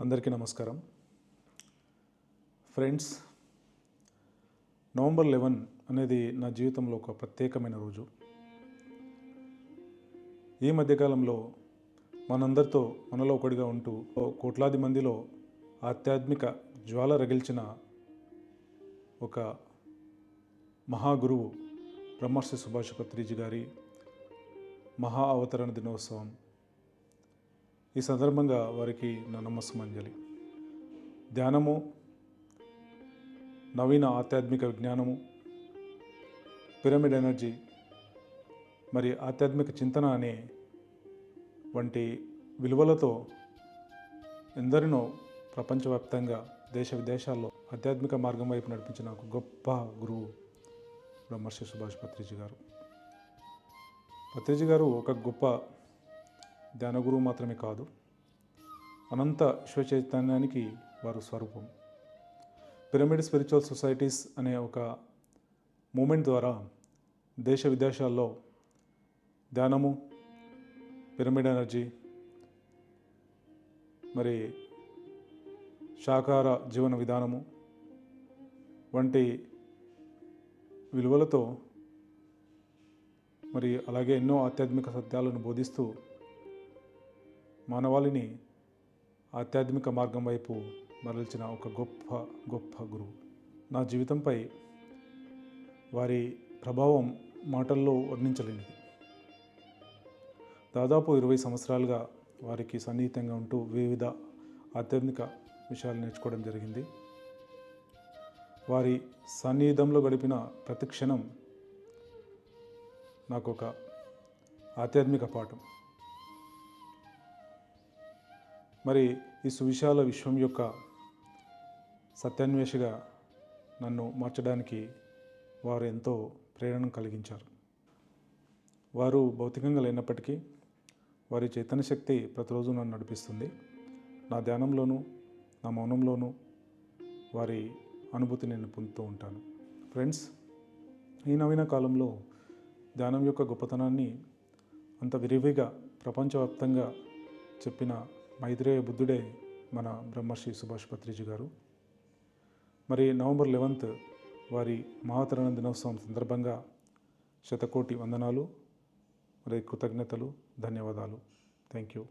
అందరికీ నమస్కారం. Friends November eleven అనేది నా జీవితంలో ఒక ప్రత్యేకమైన రోజు. ఈ మధ్యకాలంలో మనందరితో మనలో ఒకటిగా ఉంటూ కోట్లాది మందిలో ఆధ్యాత్మిక జ్వాల రగిల్చిన ఒక మహాగురువు బ్రహ్మర్షి సుభాష్ పత్రిజీ గారి మహా అవతరణ దినోత్సవం. ఈ సందర్భంగా వారికి నా నమస్సుమంజలి ధ్యానము నవీన ఆధ్యాత్మిక విజ్ఞానము పిరమిడ్ ఎనర్జీ మరి ఆధ్యాత్మిక చింతన అనే వంటి విలువలతో ఎందరినో ప్రపంచవ్యాప్తంగా దేశ విదేశాల్లో ఆధ్యాత్మిక మార్గం వైపు నడిపించిన ఒక గొప్ప గురువు బ్రహ్మర్షి సుభాష్ పత్రిజీ గారు. పత్రిజీ గారు ఒక గొప్ప ధ్యాన గురువు మాత్రమే కాదు అనంత విశ్వచైతన్యానికి వారు స్వరూపం. పిరమిడ్ స్పిరిచువల్ సొసైటీస్ అనే ఒక మూమెంట్ ద్వారా దేశ విదేశాల్లో ధ్యానము పిరమిడ్ ఎనర్జీ మరి శాకాహార జీవన విధానము వంటి విలువలతో మరి అలాగే ఎన్నో ఆధ్యాత్మిక సత్యాలను బోధిస్తూ మానవాళిని ఆధ్యాత్మిక మార్గం వైపు మరల్చిన ఒక గొప్ప గొప్ప గురువు. నా జీవితంపై వారి ప్రభావం మాటల్లో వర్ణించలేనిది. దాదాపు ఇరవై సంవత్సరాలుగా వారికి సన్నిహితంగా ఉంటూ వివిధ ఆధ్యాత్మిక విషయాలు నేర్చుకోవడం జరిగింది. వారి సన్నిహితంలో గడిపిన ప్రతి క్షణం నాకు ఒక ఆధ్యాత్మిక పాఠం. మరి ఈ సువిశాల విశ్వం యొక్క సత్యాన్వేషగా నన్ను మార్చడానికి వారు ఎంతో ప్రేరణ కలిగించారు. వారు భౌతికంగా లేనప్పటికీ వారి చైతన్య శక్తి ప్రతిరోజు నన్ను నడిపిస్తుంది. నా ధ్యానంలోనూ నా మౌనంలోనూ వారి అనుభూతి నేను పొందుతూ ఉంటాను. ఫ్రెండ్స్ ఈ నవీన కాలంలో ధ్యానం యొక్క గొప్పతనాన్ని అంత విరివిగా ప్రపంచవ్యాప్తంగా చెప్పిన మైత్రేయ బుద్ధుడే మన బ్రహ్మర్షి సుభాష్ పత్రిజీ గారు. మరి నవంబర్ లెవెన్త్ వారి మహాతరణ దినోత్సవం సందర్భంగా శతకోటి వందనాలు మరి కృతజ్ఞతలు ధన్యవాదాలు. Thank you